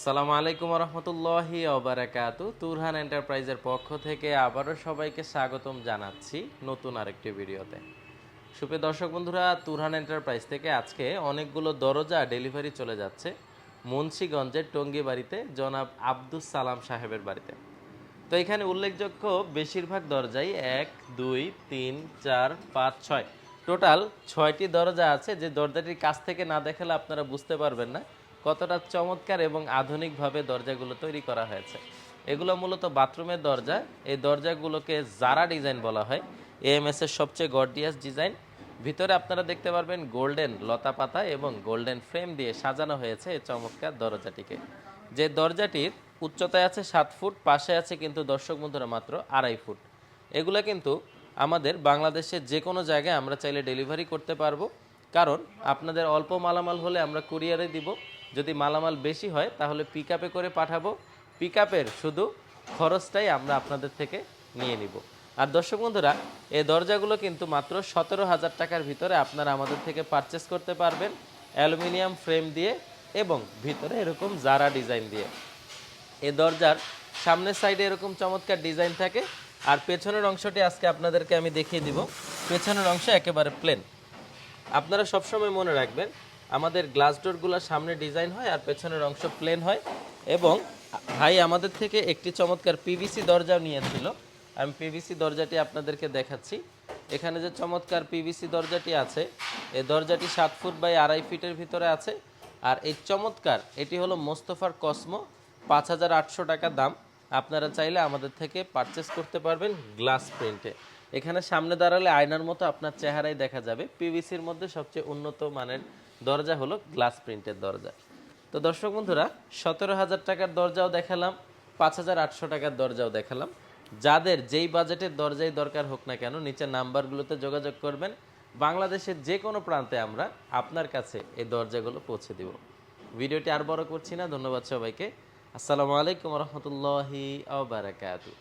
আসসালামু আলাইকুম রহমতুল্লাহি ওবারাকাতু। তুরহান এন্টারপ্রাইজের পক্ষ থেকে আবারও সবাইকে স্বাগতম জানাচ্ছি নতুন আরেকটি ভিডিওতে। সুপ্রিয় দর্শক বন্ধুরা, তুরহান এন্টারপ্রাইজ থেকে আজকে অনেকগুলো দরজা ডেলিভারি চলে যাচ্ছে মুন্সীগঞ্জের টঙ্গী বাড়িতে জনাব আব্দুস সালাম সাহেবের বাড়িতে। তো এখানে উল্লেখযোগ্য বেশিরভাগ দরজাই এক, দুই, তিন, চার, পাঁচ, ছয়। টোটাল ছয়টি দরজা আছে। যে দরজাটির কাছ থেকে না দেখালে আপনারা বুঝতে পারবেন না। কতটা চমৎকার এবং আধুনিকভাবে দরজাগুলো তৈরি করা হয়েছে। এগুলো মূলত বাথরুমের দরজা। এই দরজাগুলোকে জারা ডিজাইন বলা হয়। এএমএস এর সবচেয়ে গর্ডিয়াস ডিজাইন। ভিতরে আপনারা দেখতে পারবেন গোল্ডেন লতা পাতা এবং গোল্ডেন ফ্রেম দিয়ে সাজানো হয়েছে এই চমৎকার দরজাটিকে। যে দরজাটির উচ্চতায় আছে সাত ফুট, পাশে আছে কিন্তু দর্শক বন্ধুরা মাত্র আড়াই ফুট। এগুলো কিন্তু আমাদের বাংলাদেশের যে কোনো জায়গায় আমরা চাইলে ডেলিভারি করতে পারব। কারণ আপনাদের অল্প মালামাল হলে আমরা কুরিয়ারে দিব। যদি মালামাল বেশি হয়, তাহলে পিক করে পাঠাবো। পিক শুধু খরচটাই আমরা আপনাদের থেকে নিয়ে নিব। আর দর্শক বন্ধুরা এই দরজাগুলো কিন্তু মাত্র সতেরো হাজার টাকার ভিতরে আপনারা আমাদের থেকে পারচেস করতে পারবেন অ্যালুমিনিয়াম ফ্রেম দিয়ে এবং ভিতরে এরকম জারা ডিজাইন দিয়ে। এই দরজার সামনের সাইডে এরকম চমৎকার ডিজাইন থাকে। আর পেছনের অংশটি আজকে আপনাদেরকে আমি দেখিয়ে দিব। পেছনের অংশ একেবারে প্লেন আপনারা সবসময় মনে রাখবেন আমাদের গ্লাস ডোরগুলোর সামনে ডিজাইন হয় আর পেছনের অংশ প্লেন হয় এবং ভাই আমাদের থেকে একটি চমৎকার পিভিসি দরজাও নিয়েছিল। আমি পিভিসি দরজাটি আপনাদেরকে দেখাচ্ছি। এখানে যে চমৎকার পিভিসি দরজাটি আছে, এই দরজাটি সাত ফুট বাই আড়াই ফিটের ভিতরে আছে আর এই চমৎকার, এটি হলো মোস্তফার কসমো, পাঁচ হাজার আটশো টাকা দাম। আপনারা চাইলে আমাদের থেকে পারচেস করতে পারবেন গ্লাস প্রিন্টে এখানে সামনে দাঁড়ালে আয়নার মতো আপনার চেহারাই দেখা যাবে। পিভিসির মধ্যে সবচেয়ে উন্নত মানের দরজা হলো গ্লাস প্রিন্টের দরজা। তো দর্শক বন্ধুরা, সতেরো হাজার টাকার দরজাও দেখালাম, পাঁচ হাজার আটশো টাকার দরজাও দেখালাম। যাদের যেই বাজেটের দরজাই দরকার হোক না কেন, নিচের নাম্বারগুলোতে যোগাযোগ করবেন। বাংলাদেশের যে কোনো প্রান্তে আমরা আপনার কাছে এই দরজাগুলো পৌঁছে দিব। ভিডিওটি আর বড় করছি না, ধন্যবাদ সবাইকে। আসসালামু আলাইকুম রহমতুল্লাহি আবরাকাতু